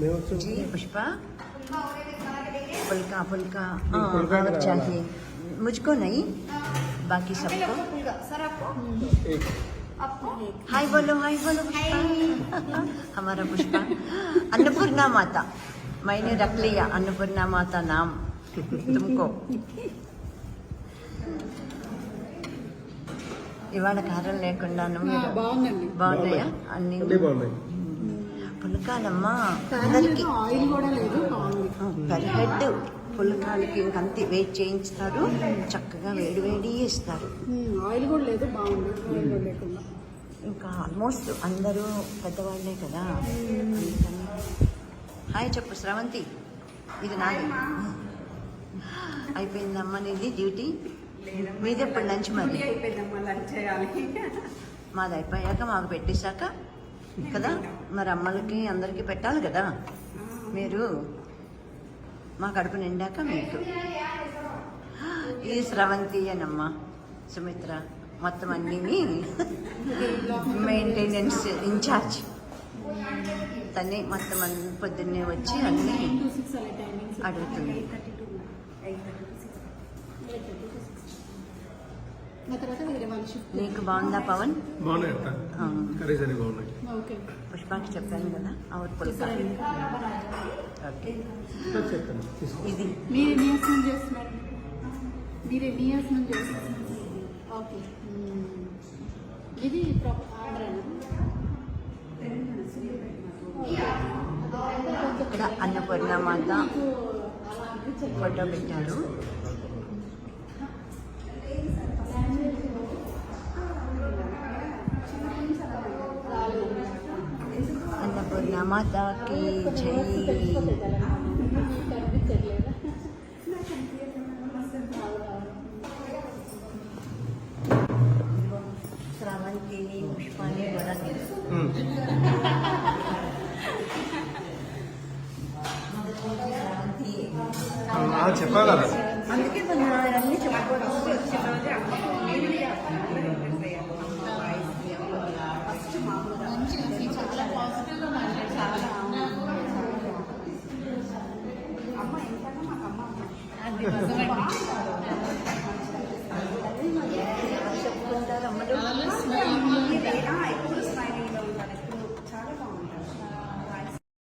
మేము వచ్చాం जी पुष्पा फुल्का फुल्का एक हाँ, फुल्का और करा चाहिए मुझको नहीं बाकी सबको सर आपको एक आपको हाय बोलो हाय बोलो पुष्पा हमारा पुष्पा अन्नपूर्णा माता मैंने रख लिया अन्नपूर्णा माता नाम तुमको ఇవాళ కారం లేకుండాను మీరు బాగుందండి బాగున్నాయా అన్ని అన్నీ బాగున్నాయి పులకాలమ్మా. అందరికి ఆయిల్ కూడా లేదు పర్ హెడ్. పులకాలకి ఇంకంతే వెయిట్ చేయించుతారు. చక్కగా వేడి వేడి ఇస్తారు. ఆయిల్ కూడా లేదు బాగుంది. ఇంకా ఆల్మోస్ట్ అందరూ పెద్దవాళ్ళే కదా. హాయ్ చెప్పు శ్రవంతి ఇది నాది. అయిపోయిందమ్మా నీది డ్యూటీ? మీది ఎప్పుడు లంచ్ మరి? అయిపోయిందమ్మా లంచ్ చేయాలి. మాది అయిపోయాక మాకు పెట్టేశాక కదా? మరి అమ్మలకి అందరికీ పెట్టాలి కదా? మీరు మా కడుపు నిండాక మీకు. ఈ స్రవంతి అనమ్మా సుమిత్ర మొత్తం అన్నీని మెయింటెనెన్స్ ఇన్ఛార్జ్ తనే మొత్తం అన్ని పొద్దున్నే వచ్చి అన్నీ అడుగుతుంది. ఆ తర్వాత వేరే వాళ్ళ షిఫ్ట్ నీకు బాగుందా పవన్? బాగున్నాయి అక్క. ఆ, కర్రీస్ అన్ని బాగున్నాయి. ఓకే. పుష్పాకి చెప్పాను కదా పుల్కా తీసుకో. ఇది. మీరు ఎన్ని ఇయర్స్ నుంచి చేస్తున్నారు. మీరు ఎన్ని ఇయర్స్ నుంచి చేస్తున్నారు. ఓకే. ఇది ఇక్కడ అన్నపూర్ణ మాత ఫోటో పెట్టారు అన్నపూర్ణ మాతకి జై కనిపించట్లేదా స్రవంతిని పుష్పాన్ని కూడా ఉమ్. స్రవంతి ఆ, చెప్పాలి కదా అందుకే మనం అన్ని చెప్పుకోవడం നല്ല സ്മെല്ല്